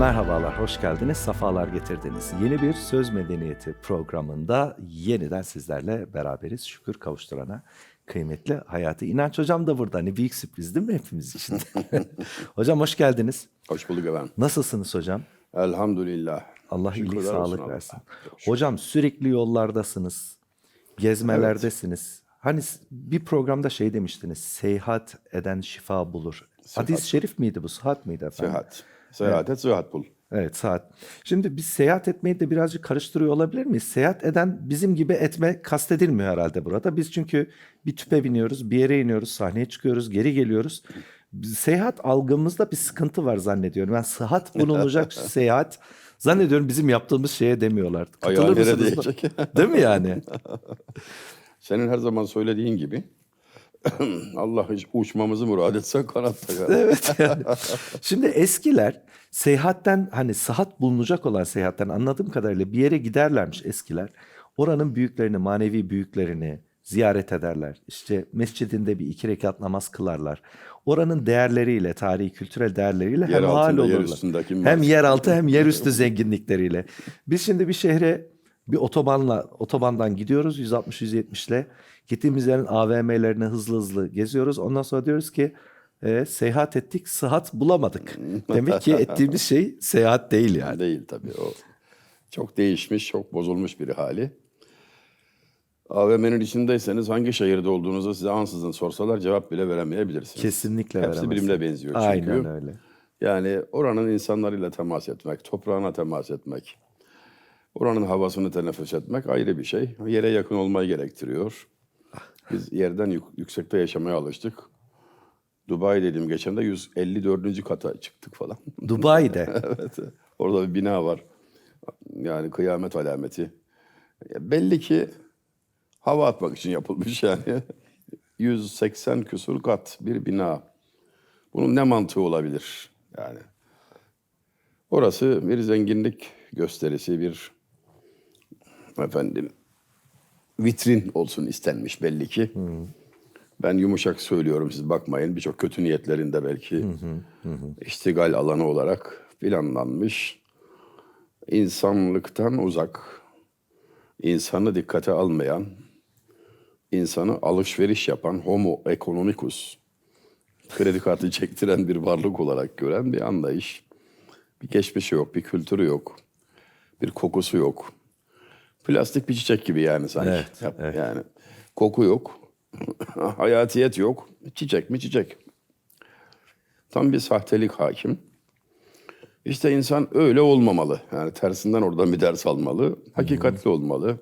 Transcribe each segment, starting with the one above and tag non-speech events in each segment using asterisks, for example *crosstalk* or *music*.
Merhabalar, hoş geldiniz, safalar getirdiniz. Yeni bir Söz Medeniyeti programında yeniden sizlerle beraberiz. Şükür kavuşturana kıymetli Hayati İnanç Hocam da burada. Hani büyük sürpriz değil mi hepimiz için? *laughs* hocam hoş geldiniz. Hoş bulduk efendim. Nasılsınız hocam? Elhamdülillah. Allah iyilik Şükürler olsun sağlık Allah'a. versin. Şükür. Hocam sürekli yollardasınız, gezmelerdesiniz. Hani s- bir programda şey demiştiniz, seyahat eden şifa bulur. Hadis-i şerif miydi bu, sıhhat miydi efendim? Seyahat. Seyahat et, sıhhat bul. Evet saat. Şimdi biz seyahat etmeyi de birazcık karıştırıyor olabilir miyiz? Seyahat eden bizim gibi etme kastedilmiyor herhalde burada. Biz çünkü bir tüpe biniyoruz, bir yere iniyoruz, sahneye çıkıyoruz, geri geliyoruz. Seyahat algımızda bir sıkıntı var zannediyorum. Yani sıhhat *laughs* bulunacak seyahat zannediyorum bizim yaptığımız şeye demiyorlar. Katılır Ayağı mısınız? değecek? Değil mi yani? *laughs* Senin her zaman söylediğin gibi *clears throat* Allah uçmamızı murad etse kanat takar. Evet yani. Şimdi eskiler seyahatten hani sıhhat bulunacak olan seyahatten anladığım kadarıyla bir yere giderlermiş eskiler. Oranın büyüklerini, manevi büyüklerini ziyaret ederler. İşte mescidinde bir iki rekat namaz kılarlar. Oranın değerleriyle, tarihi, kültürel değerleriyle Yer hem hal altında, yer olurlar. kim hem yeraltı hem yerüstü *laughs* zenginlikleriyle. Biz şimdi bir şehre bir otobanla otobandan gidiyoruz 160-170 ile. Gittiğimiz yerin AVM'lerini hızlı hızlı geziyoruz. Ondan sonra diyoruz ki e, seyahat ettik, sıhhat bulamadık. *laughs* Demek ki ettiğimiz şey seyahat değil yani. Değil tabii o. Çok değişmiş, çok bozulmuş bir hali. AVM'nin içindeyseniz hangi şehirde olduğunuzu size ansızın sorsalar cevap bile veremeyebilirsiniz. Kesinlikle Hepsi veremezsin. birbirine benziyor çünkü. Aynen öyle. Yani oranın insanlarıyla temas etmek, toprağına temas etmek, oranın havasını teneffüs etmek ayrı bir şey. Yere yakın olmayı gerektiriyor. Biz yerden yük- yüksekte yaşamaya alıştık. Dubai dedim geçen de 154. kata çıktık falan. *laughs* Dubai'de. evet. Orada bir bina var. Yani kıyamet alameti. Belli ki hava atmak için yapılmış yani. *laughs* 180 küsur kat bir bina. Bunun ne mantığı olabilir? Yani orası bir zenginlik gösterisi, bir efendim vitrin olsun istenmiş belli ki. Ben yumuşak söylüyorum siz bakmayın. Birçok kötü niyetlerinde belki iştigal alanı olarak planlanmış. İnsanlıktan uzak, insanı dikkate almayan, insanı alışveriş yapan homo economicus, kredi kartı *laughs* çektiren bir varlık olarak gören bir anlayış. Bir geçmişi yok, bir kültürü yok, bir kokusu yok. Plastik bir çiçek gibi yani sanki. Evet, Yap- evet. Yani koku yok, *laughs* hayatiyet yok. Çiçek mi çiçek. Tam bir sahtelik hakim. İşte insan öyle olmamalı. Yani tersinden oradan bir ders almalı. Hakikatli olmalı.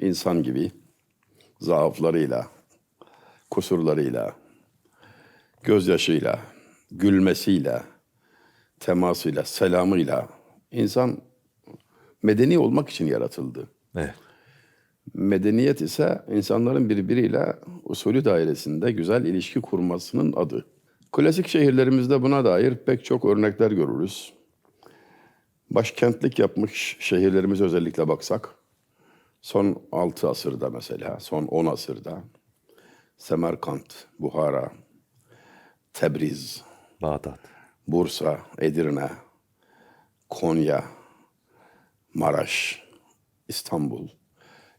İnsan gibi zaaflarıyla, kusurlarıyla, gözyaşıyla, gülmesiyle, temasıyla, selamıyla insan medeni olmak için yaratıldı. Evet. Medeniyet ise insanların birbiriyle usulü dairesinde güzel ilişki kurmasının adı. Klasik şehirlerimizde buna dair pek çok örnekler görürüz. Başkentlik yapmış şehirlerimize özellikle baksak, son 6 asırda mesela, son 10 asırda Semerkant, Buhara, Tebriz, Bağdat. Bursa, Edirne, Konya, Maraş, İstanbul.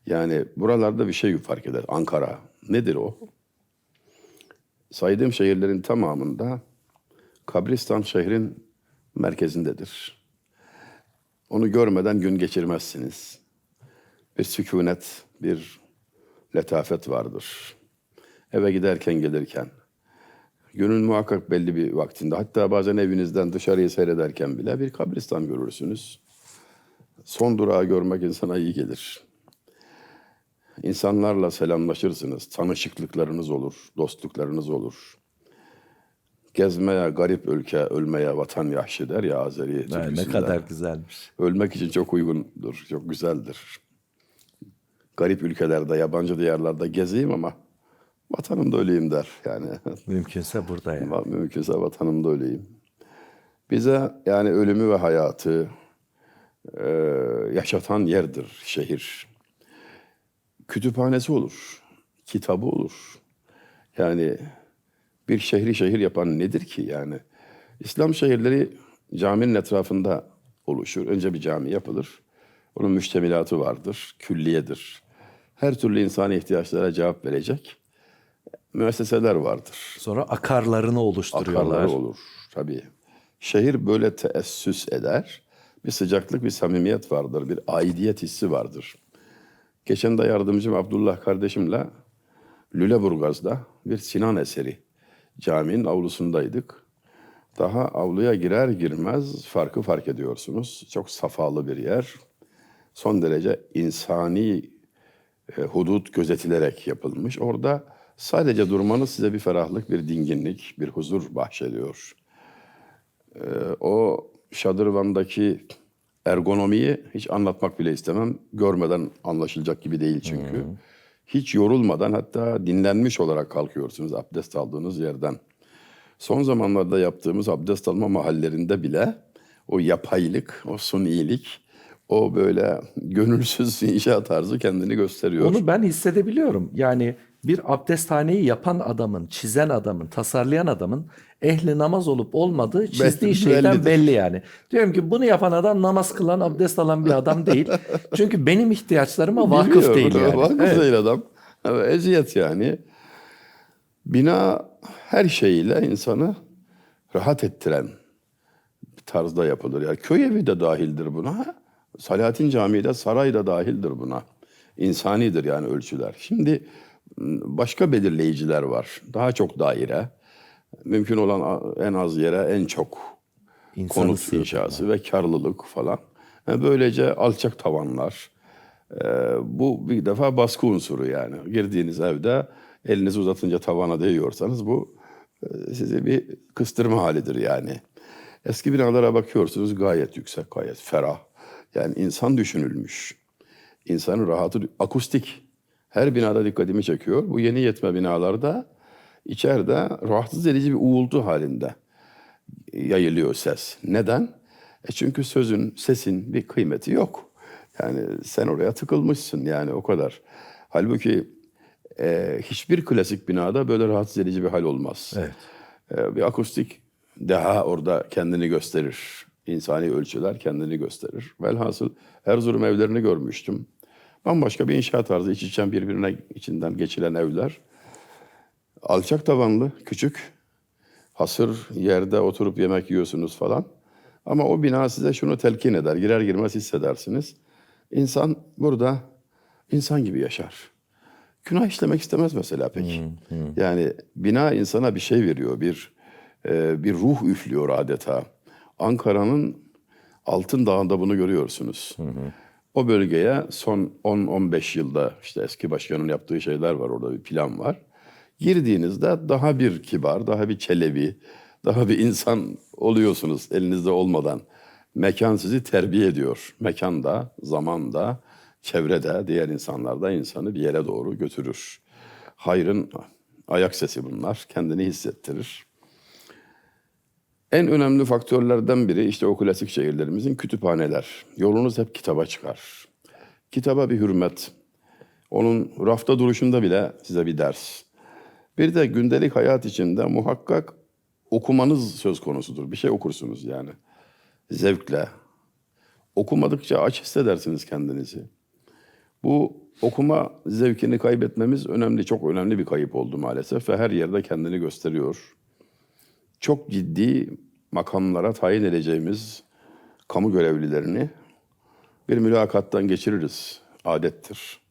Yani buralarda bir şey fark eder. Ankara. Nedir o? Saydığım şehirlerin tamamında kabristan şehrin merkezindedir. Onu görmeden gün geçirmezsiniz. Bir sükunet, bir letafet vardır. Eve giderken gelirken, Günün muhakkak belli bir vaktinde hatta bazen evinizden dışarıyı seyrederken bile bir kabristan görürsünüz. Son durağı görmek insana iyi gelir. İnsanlarla selamlaşırsınız, tanışıklıklarınız olur, dostluklarınız olur. Gezmeye, garip ülke, ölmeye vatan yahşi der ya Azeri ne kadar güzelmiş. Ölmek için çok uygundur, çok güzeldir. Garip ülkelerde, yabancı diyarlarda gezeyim ama vatanımda öleyim der yani. *laughs* Mümkünse burada yani. Mümkünse vatanımda öleyim. Bize yani ölümü ve hayatı e, yaşatan yerdir şehir. Kütüphanesi olur, kitabı olur. Yani bir şehri şehir yapan nedir ki yani? İslam şehirleri caminin etrafında oluşur. Önce bir cami yapılır. Onun müştemilatı vardır, külliyedir. Her türlü insani ihtiyaçlara cevap verecek müesseseler vardır. Sonra akarlarını oluşturuyorlar. Akarları olur tabii. Şehir böyle teessüs eder. Bir sıcaklık, bir samimiyet vardır, bir aidiyet hissi vardır. Geçen de yardımcım Abdullah kardeşimle Lüleburgaz'da bir Sinan eseri caminin avlusundaydık. Daha avluya girer girmez farkı fark ediyorsunuz. Çok safalı bir yer. Son derece insani e, hudut gözetilerek yapılmış. Orada sadece durmanız size bir ferahlık, bir dinginlik, bir huzur bahşediyor. E, o şadırvandaki ergonomiyi hiç anlatmak bile istemem. Görmeden anlaşılacak gibi değil çünkü. Hiç yorulmadan hatta dinlenmiş olarak kalkıyorsunuz abdest aldığınız yerden. Son zamanlarda yaptığımız abdest alma mahallerinde bile o yapaylık, o sunilik, o böyle gönülsüz *laughs* inşa tarzı kendini gösteriyor. Onu ben hissedebiliyorum. Yani bir abdesthaneyi yapan adamın, çizen adamın, tasarlayan adamın ehli namaz olup olmadığı çizdiği Belli- şeyden bellidir. belli yani. Diyorum ki bunu yapan adam namaz kılan, abdest alan bir adam değil. *laughs* Çünkü benim ihtiyaçlarıma vakıf Biliyor, değil yani. Vakıf Evet. değil adam. Evet, eziyet yani. Bina her şeyiyle insanı rahat ettiren tarzda yapılır. Yani köy evi de dahildir buna. Salatin Camii de saray da dahildir buna. İnsanidir yani ölçüler. Şimdi başka belirleyiciler var. Daha çok daire. Mümkün olan en az yere en çok İnsanı konut inşası ve karlılık falan. Yani böylece alçak tavanlar. Ee, bu bir defa baskı unsuru yani. Girdiğiniz evde elinizi uzatınca tavana değiyorsanız bu e, size bir kıstırma halidir yani. Eski binalara bakıyorsunuz gayet yüksek, gayet ferah. Yani insan düşünülmüş. İnsanın rahatı, akustik. Her binada dikkatimi çekiyor. Bu yeni yetme binalarda içeride rahatsız edici bir uğultu halinde yayılıyor ses. Neden? E çünkü sözün, sesin bir kıymeti yok. Yani sen oraya tıkılmışsın yani o kadar. Halbuki e, hiçbir klasik binada böyle rahatsız edici bir hal olmaz. Evet. E, bir akustik daha orada kendini gösterir. İnsani ölçüler kendini gösterir. Velhasıl Erzurum evlerini görmüştüm. Bambaşka bir inşaat tarzı, iç içen birbirine içinden geçilen evler. Alçak tavanlı, küçük, hasır yerde oturup yemek yiyorsunuz falan. Ama o bina size şunu telkin eder. Girer girmez hissedersiniz. İnsan burada insan gibi yaşar. Günah işlemek istemez mesela pek. Yani bina insana bir şey veriyor. Bir e, bir ruh üflüyor adeta. Ankara'nın Altın Dağı'nda bunu görüyorsunuz. O bölgeye son 10-15 yılda işte eski başkanın yaptığı şeyler var orada bir plan var. Girdiğinizde daha bir kibar, daha bir çelebi, daha bir insan oluyorsunuz elinizde olmadan. Mekan sizi terbiye ediyor. Mekanda, zamanda, çevrede, diğer insanlarda insanı bir yere doğru götürür. Hayrın ayak sesi bunlar. Kendini hissettirir. En önemli faktörlerden biri işte o klasik şehirlerimizin kütüphaneler. Yolunuz hep kitaba çıkar. Kitaba bir hürmet. Onun rafta duruşunda bile size bir ders. Bir de gündelik hayat içinde muhakkak okumanız söz konusudur. Bir şey okursunuz yani. Zevkle. Okumadıkça aç hissedersiniz kendinizi. Bu okuma zevkini kaybetmemiz önemli, çok önemli bir kayıp oldu maalesef ve her yerde kendini gösteriyor çok ciddi makamlara tayin edeceğimiz kamu görevlilerini bir mülakattan geçiririz. Adettir,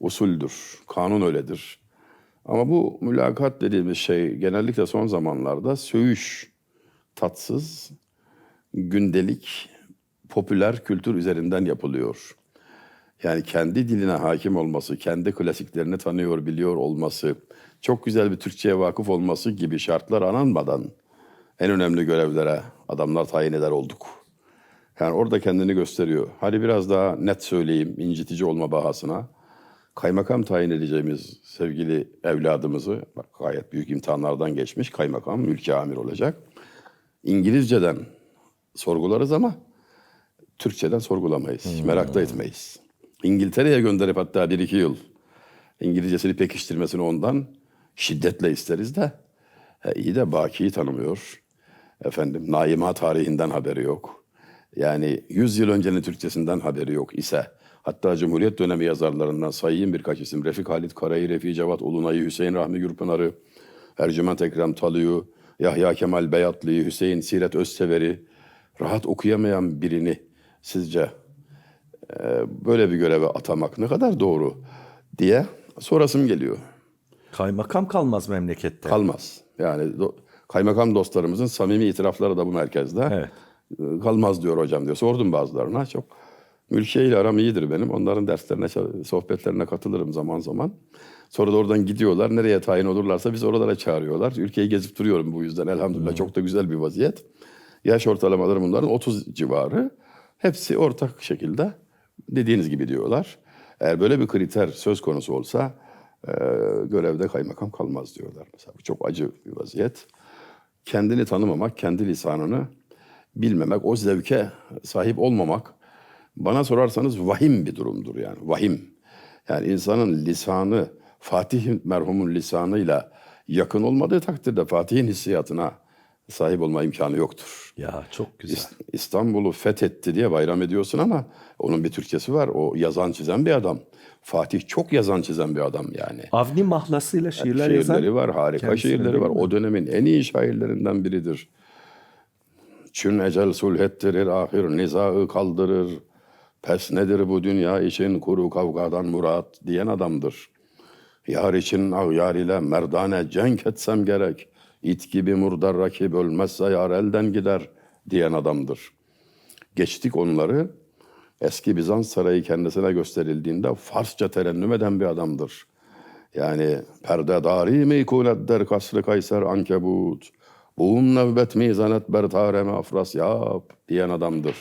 usuldür, kanun öyledir. Ama bu mülakat dediğimiz şey genellikle son zamanlarda söğüş, tatsız, gündelik, popüler kültür üzerinden yapılıyor. Yani kendi diline hakim olması, kendi klasiklerini tanıyor, biliyor olması, çok güzel bir Türkçe'ye vakıf olması gibi şartlar aranmadan en önemli görevlere adamlar tayin eder olduk. Yani orada kendini gösteriyor. Hadi biraz daha net söyleyeyim incitici olma bahasına. Kaymakam tayin edeceğimiz sevgili evladımızı, bak gayet büyük imtihanlardan geçmiş kaymakam, mülki amir olacak. İngilizceden sorgularız ama Türkçeden sorgulamayız, merak da etmeyiz. İngiltere'ye gönderip hatta bir iki yıl İngilizcesini pekiştirmesini ondan şiddetle isteriz de he, iyi de Baki'yi tanımıyor. Efendim Naima tarihinden haberi yok. Yani 100 yıl öncenin Türkçesinden haberi yok ise hatta Cumhuriyet dönemi yazarlarından sayayım birkaç isim. Refik Halit Karayı, Refik Cevat Olunay'ı, Hüseyin Rahmi Gürpınar'ı, Ercüment Ekrem Talı'yı, Yahya Kemal Beyatlı'yı, Hüseyin Siret Özsever'i rahat okuyamayan birini sizce e, böyle bir göreve atamak ne kadar doğru diye sorasım geliyor. Kaymakam kalmaz memlekette. Kalmaz. Yani kaymakam dostlarımızın samimi itirafları da bu merkezde. Evet. Ee, Kalmaz diyor hocam diyor. Sordum bazılarına. Çok Mülkiye ile aram iyidir benim. Onların derslerine, sohbetlerine katılırım zaman zaman. Sonra da oradan gidiyorlar. Nereye tayin olurlarsa biz oralara çağırıyorlar. Ülkeyi gezip duruyorum bu yüzden. Elhamdülillah çok da güzel bir vaziyet. Yaş ortalamaları bunların 30 civarı. Hepsi ortak şekilde dediğiniz gibi diyorlar. Eğer böyle bir kriter söz konusu olsa e, görevde kaymakam kalmaz diyorlar. Mesela bu çok acı bir vaziyet. Kendini tanımamak, kendi lisanını bilmemek, o zevke sahip olmamak bana sorarsanız vahim bir durumdur yani vahim. Yani insanın lisanı Fatih merhumun lisanıyla yakın olmadığı takdirde Fatih'in hissiyatına sahip olma imkanı yoktur. Ya çok güzel. İs- İstanbul'u fethetti diye bayram ediyorsun ama onun bir Türkçesi var. O yazan çizen bir adam. Fatih çok yazan çizen bir adam yani. Avni mahlasıyla şiirler yazan. Şiirleri var, harika şiirleri var. mi? O dönemin en iyi şairlerinden biridir. Çün ecel sulhettirir, ahir nizaı kaldırır. Pes nedir bu dünya için kuru kavgadan murat diyen adamdır. Yar için ağyar ile merdane cenk etsem gerek. İt gibi murdar rakip ölmezse yar elden gider diyen adamdır. Geçtik onları. Eski Bizans sarayı kendisine gösterildiğinde Farsça terennüm eden bir adamdır. Yani perdedari mi kunet der kasrı kayser ankebut. Buğum nevbet mizanet ber tareme afras yap diyen adamdır.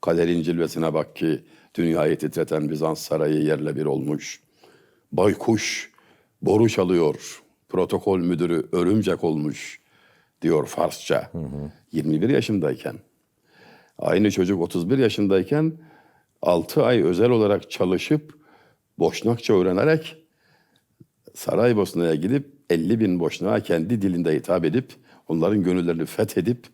Kaderin cilvesine bak ki dünyayı titreten Bizans sarayı yerle bir olmuş. Baykuş boru çalıyor. Protokol müdürü örümcek olmuş diyor Farsça. 21 yaşındayken. Aynı çocuk 31 yaşındayken 6 ay özel olarak çalışıp Boşnakça öğrenerek Saraybosna'ya gidip 50 bin Boşnak'a kendi dilinde hitap edip onların gönüllerini fethedip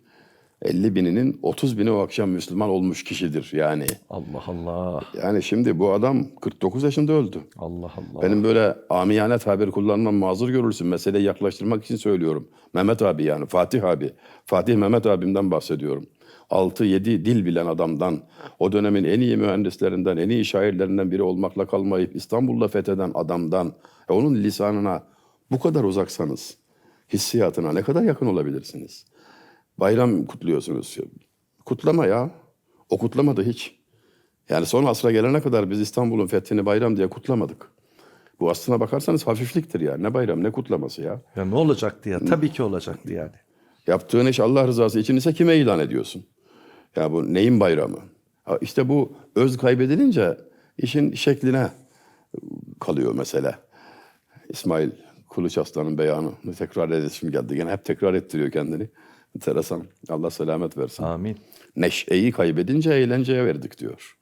50 bininin 30 bini o akşam Müslüman olmuş kişidir yani. Allah Allah. Yani şimdi bu adam 49 yaşında öldü. Allah Allah. Benim böyle amiyane tabir kullanmam mazur görürsün. Meseleyi yaklaştırmak için söylüyorum. Mehmet abi yani Fatih abi. Fatih Mehmet abimden bahsediyorum. 6-7 dil bilen adamdan, o dönemin en iyi mühendislerinden, en iyi şairlerinden biri olmakla kalmayıp İstanbul'da fetheden adamdan, e, onun lisanına bu kadar uzaksanız, hissiyatına ne kadar yakın olabilirsiniz? Bayram kutluyorsunuz. Kutlama ya. O kutlamadı hiç. Yani son asra gelene kadar biz İstanbul'un fethini bayram diye kutlamadık. Bu aslına bakarsanız hafifliktir ya. Ne bayram ne kutlaması ya. Ya ne olacaktı ya? Tabii ki olacaktı yani. Yaptığın iş Allah rızası için ise kime ilan ediyorsun? Ya bu neyin bayramı? Ha işte bu öz kaybedilince işin şekline kalıyor mesele. İsmail Kılıç Aslan'ın beyanı tekrar edesim geldi. Gene hep tekrar ettiriyor kendini. Enteresan. Allah selamet versin. Amin. Neşeyi kaybedince eğlenceye verdik diyor.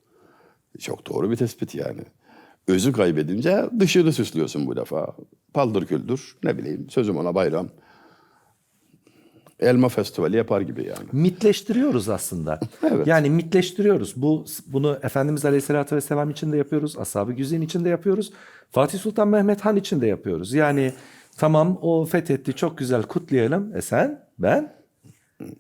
Çok doğru bir tespit yani. Özü kaybedince dışını süslüyorsun bu defa. Paldır küldür ne bileyim sözüm ona bayram. Elma festivali yapar gibi yani. Mitleştiriyoruz aslında. *laughs* Evet. Yani mitleştiriyoruz. Bu bunu Efendimiz Aleyhisselatü Vesselam için de yapıyoruz. Ashab-ı Güzin için de yapıyoruz. Fatih Sultan Mehmet Han için de yapıyoruz. Yani tamam o fethetti çok güzel kutlayalım. E sen, ben,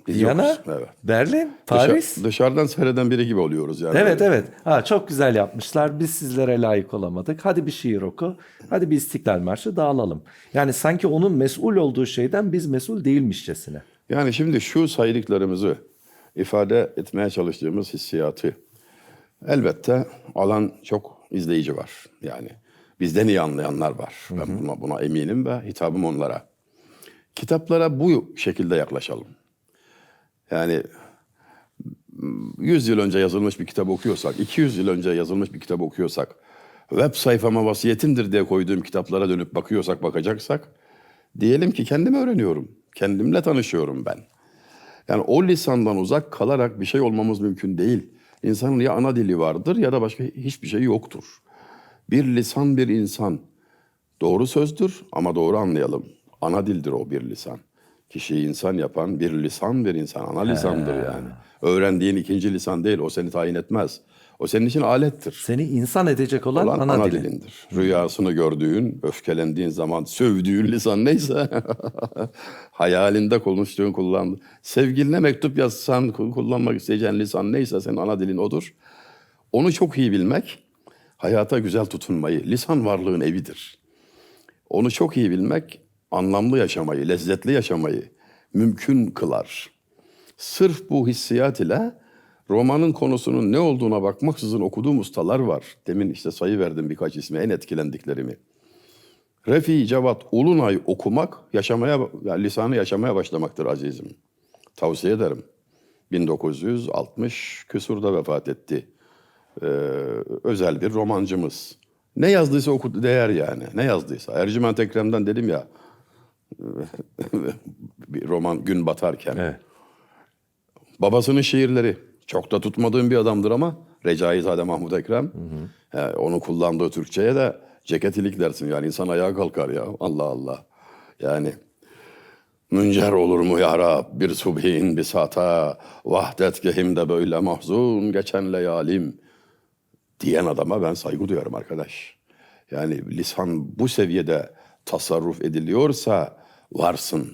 Biz Viyana, yokuz. Evet. Berlin, Paris. dışarıdan seyreden biri gibi oluyoruz yani. Evet evet. Ha, çok güzel yapmışlar. Biz sizlere layık olamadık. Hadi bir şiir oku. Hadi bir İstiklal Marşı dağılalım. Yani sanki onun mesul olduğu şeyden biz mesul değilmişçesine. Yani şimdi şu saydıklarımızı ifade etmeye çalıştığımız hissiyatı elbette alan çok izleyici var. Yani bizden iyi anlayanlar var. Ben buna, buna eminim ve hitabım onlara. Kitaplara bu şekilde yaklaşalım. Yani 100 yıl önce yazılmış bir kitap okuyorsak, 200 yıl önce yazılmış bir kitap okuyorsak, web sayfama vasiyetimdir diye koyduğum kitaplara dönüp bakıyorsak, bakacaksak, diyelim ki kendimi öğreniyorum. Kendimle tanışıyorum ben. Yani o lisandan uzak kalarak bir şey olmamız mümkün değil. İnsanın ya ana dili vardır ya da başka hiçbir şey yoktur. Bir lisan bir insan. Doğru sözdür ama doğru anlayalım. Ana dildir o bir lisan. Kişiyi insan yapan bir lisan bir insan. Ana lisandır yani. Öğrendiğin ikinci lisan değil. O seni tayin etmez. O senin için alettir. Seni insan edecek olan, Olan ana, ana, dilin. dilindir. Rüyasını gördüğün, öfkelendiğin zaman sövdüğün lisan neyse *laughs* hayalinde konuştuğun, kullandığın. Sevgiline mektup yazsan kullanmak isteyeceğin lisan neyse senin ana dilin odur. Onu çok iyi bilmek hayata güzel tutunmayı, lisan varlığın evidir. Onu çok iyi bilmek anlamlı yaşamayı, lezzetli yaşamayı mümkün kılar. Sırf bu hissiyat ile romanın konusunun ne olduğuna bakmaksızın okuduğum ustalar var. Demin işte sayı verdim birkaç ismi en etkilendiklerimi. Refi Cevat Ulunay okumak yaşamaya yani lisanı yaşamaya başlamaktır azizim. Tavsiye ederim. 1960 küsurda vefat etti. Ee, özel bir romancımız. Ne yazdıysa oku değer yani. Ne yazdıysa. Ercüment Ekrem'den dedim ya *laughs* bir roman gün batarken. Evet. Babasının şiirleri çok da tutmadığım bir adamdır ama Recaizade Mahmut Ekrem. He, onu kullandığı Türkçe'ye de ceket ilik dersin yani insan ayağa kalkar ya Allah Allah. Yani Müncer olur mu ya Rab bir subhin bir sata vahdet gehimde böyle mahzun geçen leyalim diyen adama ben saygı duyarım arkadaş. Yani lisan bu seviyede tasarruf ediliyorsa varsın.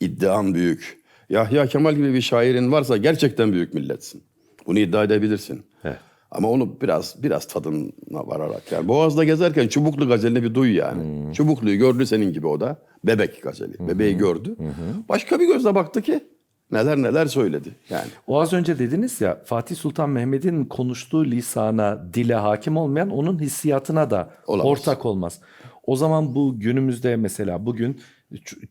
İddian büyük. Yahya Kemal gibi bir şairin varsa gerçekten büyük milletsin. Bunu iddia edebilirsin. Evet. Ama onu biraz biraz tadına vararak yani Boğaz'da gezerken Çubuklu gazelini bir duy yani. Çubuklu'yu gördü senin gibi o da. Bebek gazeli. Bebeği gördü. Başka bir gözle baktı ki neler neler söyledi yani. O az önce dediniz ya Fatih Sultan Mehmet'in konuştuğu lisana, dile hakim olmayan onun hissiyatına da Olamaz. ortak olmaz. O zaman bu günümüzde mesela bugün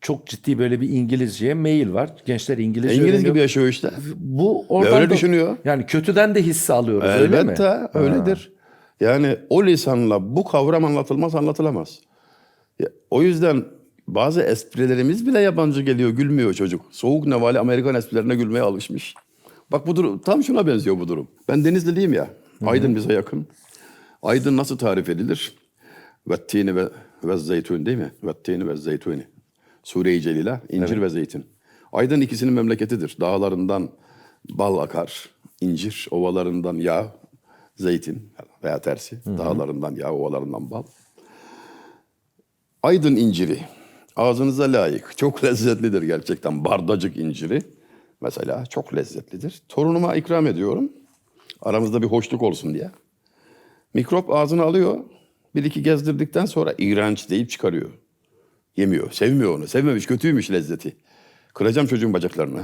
çok ciddi böyle bir İngilizceye mail var. Gençler İngilizce İngiliz öğreniyor. gibi yaşıyor işte. Bu oradan Öyle da- düşünüyor. Yani kötüden de hissi alıyoruz öyle mi? Elbette öyledir. Yani o lisanla bu kavram anlatılmaz anlatılamaz. O yüzden bazı esprilerimiz bile yabancı geliyor gülmüyor çocuk. Soğuk nevali Amerikan esprilerine gülmeye alışmış. Bak bu durum tam şuna benziyor bu durum. Ben Denizliliyim ya. Aydın bize yakın. Aydın nasıl tarif edilir? Vettini ve, ve zeytun değil mi? Vettini ve zeytuni. Sure-i Celila, incir ve zeytin. Aydın ikisinin memleketidir. Dağlarından bal akar, incir, ovalarından yağ, zeytin veya tersi. Dağlarından yağ, ovalarından bal. Aydın inciri. Ağzınıza layık. Çok lezzetlidir gerçekten. Bardacık inciri. Mesela çok lezzetlidir. Torunuma ikram ediyorum. Aramızda bir hoşluk olsun diye. Mikrop ağzına alıyor. Bir iki gezdirdikten sonra iğrenç deyip çıkarıyor. Yemiyor. Sevmiyor onu. Sevmemiş. Kötüymüş lezzeti. Kıracağım çocuğun bacaklarını.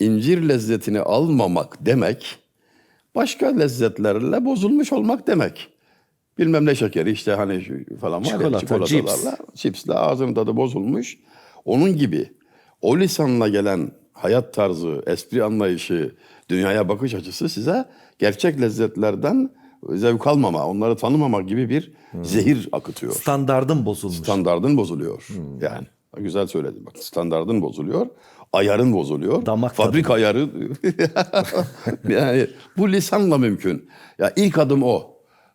İncir lezzetini almamak demek başka lezzetlerle bozulmuş olmak demek. Bilmem ne şekeri işte hani falan var Çikolata, ya çikolatalarla, çipsle ağzının tadı bozulmuş. Onun gibi o lisanla gelen hayat tarzı, espri anlayışı, dünyaya bakış açısı size gerçek lezzetlerden zevk almama, onları tanımama gibi bir zehir akıtıyor. Standardın bozulmuş. Standardın bozuluyor. Yani güzel söyledin bak. Standardın bozuluyor. Ayarın bozuluyor. Damak Fabrika ayarı. *laughs* yani bu lisanla mümkün. Ya ilk adım o.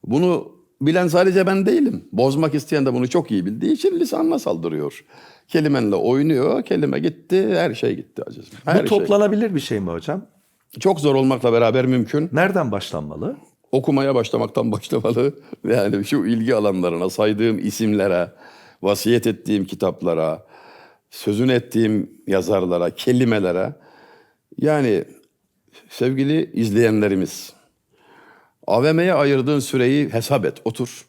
Bunu bilen sadece ben değilim. Bozmak isteyen de bunu çok iyi bildiği için lisanla saldırıyor. Kelimenle oynuyor. Kelime gitti. Her şey gitti azizim. Her Bu şey. toplanabilir bir şey mi hocam? Çok zor olmakla beraber mümkün. Nereden başlanmalı? Okumaya başlamaktan *laughs* başlamalı. Yani şu ilgi alanlarına, saydığım isimlere, vasiyet ettiğim kitaplara, sözün ettiğim yazarlara, kelimelere. Yani sevgili izleyenlerimiz, AVM'ye ayırdığın süreyi hesap et, otur.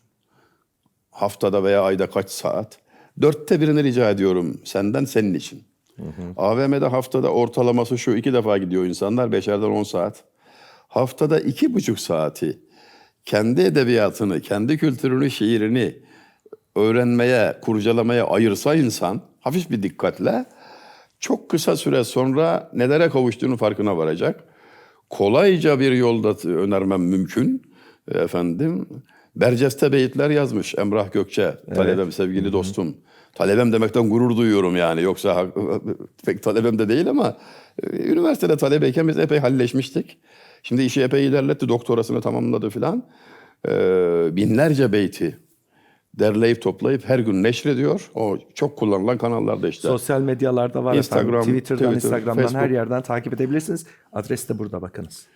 Haftada veya ayda kaç saat? Dörtte birini rica ediyorum senden, senin için. AVM'de haftada ortalaması şu iki defa gidiyor insanlar, beşerden on saat. Haftada iki buçuk saati kendi edebiyatını, kendi kültürünü, şiirini öğrenmeye, kurcalamaya ayırsa insan hafif bir dikkatle çok kısa süre sonra nelere kavuştuğunu farkına varacak. Kolayca bir yolda önermem mümkün. Efendim, Berceste beyitler yazmış Emrah Gökçe, talebem, sevgili dostum. Talebem demekten gurur duyuyorum yani. Yoksa pek talebem de değil ama e, üniversitede talebeyken biz epey halleşmiştik. Şimdi işi epey ilerletti, doktorasını tamamladı filan. Ee, binlerce beyti derleyip toplayıp her gün neşrediyor. O çok kullanılan kanallarda işte. Sosyal medyalarda var Instagram, efendim. Twitter'dan, Twitter, Instagram'dan her Facebook. yerden takip edebilirsiniz. Adres de burada bakınız.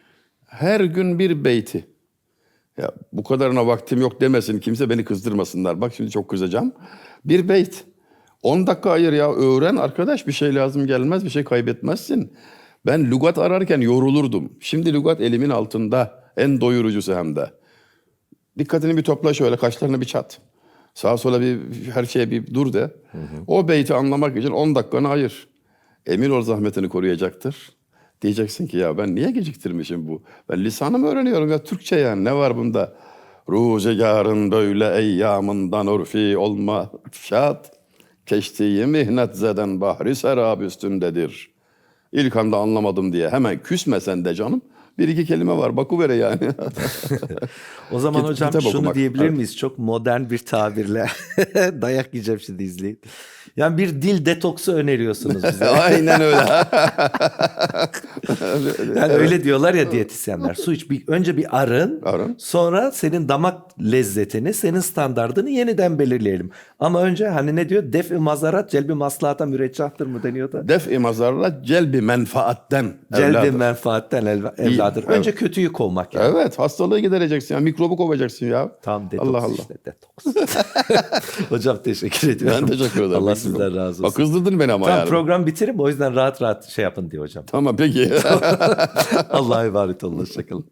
Her gün bir beyti. Ya bu kadarına vaktim yok demesin kimse beni kızdırmasınlar. Bak şimdi çok kızacağım. Bir beyt. 10 dakika ayır ya öğren arkadaş bir şey lazım gelmez bir şey kaybetmezsin. Ben lügat ararken yorulurdum. Şimdi lügat elimin altında. En doyurucusu hem de. Dikkatini bir topla şöyle kaşlarını bir çat. Sağa sola bir her şeye bir dur de. O beyti anlamak için 10 dakikanı ayır. Emin ol zahmetini koruyacaktır. Diyeceksin ki ya ben niye geciktirmişim bu? Ben lisanımı öğreniyorum ya Türkçe yani ne var bunda? Ruzegarın böyle eyyamından urfi olma şat. Keştiği mihnet zeden bahri serab üstündedir. İlk anda anlamadım diye hemen küsme sen de canım. Bir iki kelime var bakıvere yani. *laughs* O zaman Kit- hocam şunu okumak, diyebilir evet. miyiz? Çok modern bir tabirle. *laughs* Dayak yiyeceğim şimdi izleyin. Yani bir dil detoksu öneriyorsunuz bize. *laughs* Aynen öyle. *laughs* Yani öyle diyorlar ya diyetisyenler. Su iç. Bir, önce bir arın. Arın. Sonra senin damak lezzetini, senin standardını yeniden belirleyelim. Ama önce hani ne diyor? Def-i mazarat celbi maslahata müreccahtır mı deniyordu? Def-i mazarrat celbi menfaatten Celbi evladım. menfaatten evladır. evet. Önce kötüyü kovmak yani. Evet hastalığı gidereceksin ya mikrobu kovacaksın ya. Tam detoks Allah Allah. işte detoks. *laughs* Hocam teşekkür ediyorum. Ben teşekkür ederim. Allah sizden razı Bak olsun. kızdırdın beni ama Tamam yani. program bitirin o yüzden rahat rahat şey yapın diyor hocam. Tamam peki. *laughs* Allah'a emanet olun. Hoşçakalın.